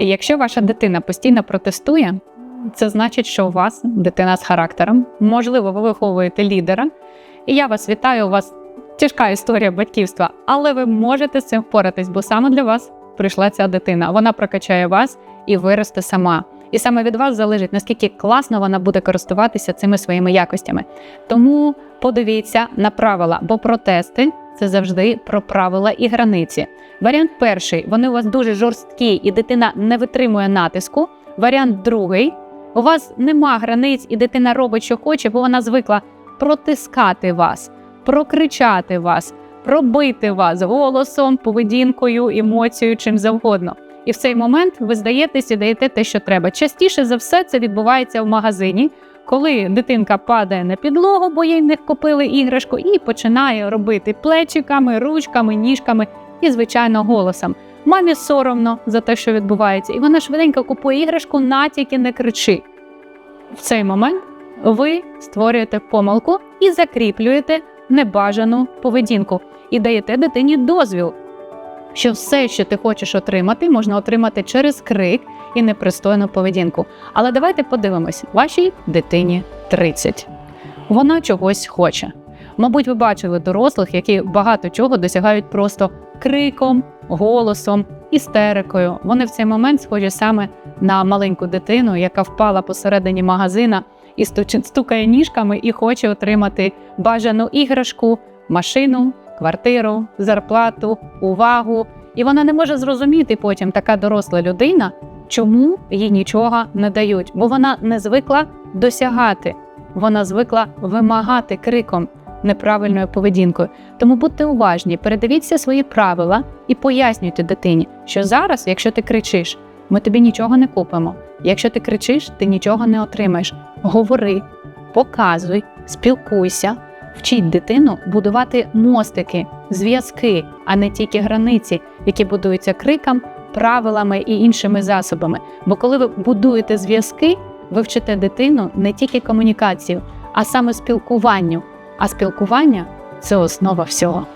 І якщо ваша дитина постійно протестує, це значить, що у вас дитина з характером. Можливо, ви виховуєте лідера. І я вас вітаю. У вас тяжка історія батьківства, але ви можете з цим впоратись, бо саме для вас прийшла ця дитина. Вона прокачає вас і виросте сама. І саме від вас залежить, наскільки класно вона буде користуватися цими своїми якостями. Тому подивіться на правила, бо протести це завжди про правила і границі. Варіант перший вони у вас дуже жорсткі, і дитина не витримує натиску. Варіант другий у вас нема границь, і дитина робить, що хоче, бо вона звикла протискати вас, прокричати вас, пробити вас голосом, поведінкою, емоцією, чим завгодно. І в цей момент ви здаєтесь і даєте те, що треба. Частіше за все це відбувається в магазині, коли дитинка падає на підлогу, бо їй не купили іграшку, і починає робити плечиками, ручками, ніжками і, звичайно, голосом. Мамі соромно за те, що відбувається, і вона швиденько купує іграшку, натяки не кричи. В цей момент ви створюєте помилку і закріплюєте небажану поведінку, і даєте дитині дозвіл, що все, що ти хочеш отримати, можна отримати через крик і непристойну поведінку. Але давайте подивимось, вашій дитині 30. Вона чогось хоче. Мабуть, ви бачили дорослих, які багато чого досягають просто криком, голосом, істерикою. Вони в цей момент схожі саме на маленьку дитину, яка впала посередині магазина і стукає ніжками і хоче отримати бажану іграшку, машину, квартиру, зарплату, увагу. І вона не може зрозуміти потім така доросла людина, чому їй нічого не дають, бо вона не звикла досягати, вона звикла вимагати криком неправильною поведінкою. Тому будьте уважні, передивіться свої правила і пояснюйте дитині, що зараз, якщо ти кричиш, ми тобі нічого не купимо. Якщо ти кричиш, ти нічого не отримаєш. Говори, показуй, спілкуйся, вчіть дитину будувати мостики, зв'язки, а не тільки границі, які будуються криком, правилами і іншими засобами. Бо коли ви будуєте зв'язки, ви вчите дитину не тільки комунікацію, а саме спілкуванню. А спілкування це основа всього.